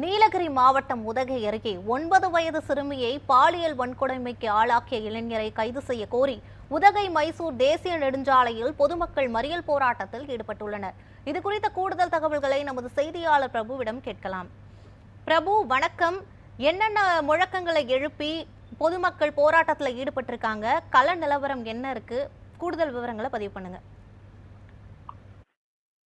நீலகிரி மாவட்டம் உதகை அருகே ஒன்பது வயது சிறுமியை பாலியல் வன்கொடுமைக்கு ஆளாக்கிய இளைஞரை கைது செய்ய கோரி உதகை மைசூர் தேசிய நெடுஞ்சாலையில் பொதுமக்கள் மறியல் போராட்டத்தில் ஈடுபட்டுள்ளனர். இது குறித்த கூடுதல் தகவல்களை நமது செய்தியாளர் பிரபுவிடம் கேட்கலாம். பிரபு வணக்கம். என்னென்ன முழக்கங்களை எழுப்பி பொதுமக்கள் போராட்டத்தில் ஈடுபட்டிருக்காங்க? கள நிலவரம் என்ன இருக்கு? கூடுதல் விவரங்களை பதிவு பண்ணுங்க.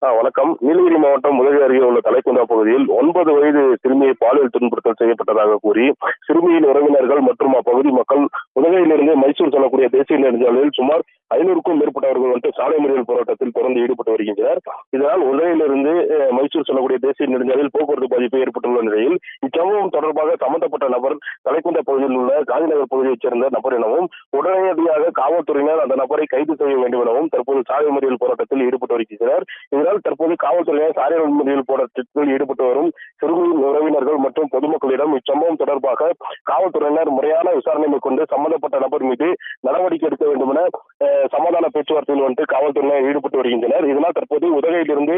வணக்கம். நீலகிரி மாவட்டம் உதகை அருகே உள்ள தலைக்குந்தா பகுதியில் ஒன்பது வயது சிறுமியை பாலியல் துன்புறுத்தல் செய்யப்பட்டதாக கூறி சிறுமியின் உறவினர்கள் மற்றும் அப்பகுதி மக்கள் உதகையிலிருந்து மைசூர் செல்லக்கூடிய தேசிய நெடுஞ்சாலையில் சுமார் ஐநூறுக்கும் மேற்பட்டவர்கள் வந்துட்டு சாலை மறியல் போராட்டத்தில் தொடர்ந்து ஈடுபட்டு வருகின்றனர். இதனால் உதகையிலிருந்து மைசூர் செல்லக்கூடிய தேசிய நெடுஞ்சாலையில் போக்குவரத்து பாதிப்பு ஏற்பட்டுள்ள நிலையில் இச்சம்பவம் தொடர்பாக சம்பந்தப்பட்ட நபர் தலைக்குண்ட பகுதியில் உள்ள காந்திநகர் பகுதியைச் சேர்ந்த நபர் எனவும் உடனடியாக காவல்துறையினர் அந்த நபரை கைது செய்ய வேண்டும் எனவும் தற்போது சாலை மறியல் போராட்டத்தில் ஈடுபட்டு வருகின்றனர். இதனால் தற்போது காவல்துறையினர் சாலை மறியல் போராட்டத்தில் ஈடுபட்டு வரும் சிறுமியின் உறவினர்கள் மற்றும் பொதுமக்களிடம் இச்சம்பவம் தொடர்பாக காவல்துறையினர் முறையான விசாரணை மேற்கொண்டு சம்பந்த சம்பந்தப்பட்ட நபர் மீது நடவடிக்கை எடுக்க வேண்டும் என அஹ், சமாதான பேச்சுவார்த்தையில் வந்துட்டு காவல்துறையினர் ஈடுபட்டு வருகின்றனர். இதனால் தற்போது உதகையிலிருந்து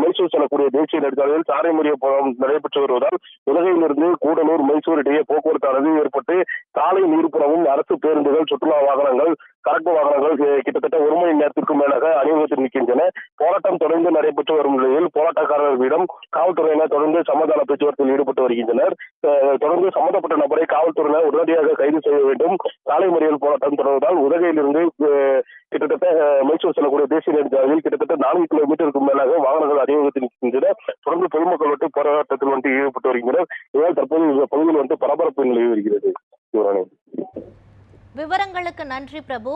மைசூர் செல்லக்கூடிய தேசிய நெடுஞ்சாலையில் சாலை முறைய நடைபெற்று வருவதால் உதகையிலிருந்து கூடலூர் மைசூர் இடையே போக்குவரத்து அளவு ஏற்பட்டு சாலை நீர்ப்புறமும் அரசு பேருந்துகள் சுற்றுலா வாகனங்கள் சரக்கு வாகனங்கள் கிட்டத்தட்ட ஒரு மணி நேரத்திற்கும் மேலாக அணிவகுத்து நிற்கின்றன. போராட்டம் தொடர்ந்து நடைபெற்று வரும் நிலையில் போராட்டக்காரர்களிடம் காவல்துறையினர் தொடர்ந்து சமாதான பேச்சுவார்த்தையில் ஈடுபட்டு வருகின்றனர். தொடர்ந்து சம்பந்தப்பட்ட நபரை காவல்துறையினர் உடனடியாக கைது செய்ய வேண்டும். சாலை மறியல் போராட்டம் தொடர்வதால் உதகையிலிருந்து அஹ், கிட்டத்தட்ட மைசூர் செல்லக்கூடிய தேசிய நெடுஞ்சாலையில் கிட்டத்தட்ட நான்கு கிலோமீட்டருக்கு மேலாக வாகனங்கள் அணிவகுத்து நிற்கின்றன. தொடர்ந்து பொதுமக்கள் வந்து போராட்டத்தில் வந்து ஈடுபட்டு வருகின்றனர். இதனால் தற்போது இந்த பகுதியில் வந்து பரபரப்பு நிலவி வருகிறது. விவரங்களுக்கு நன்றி பிரபு.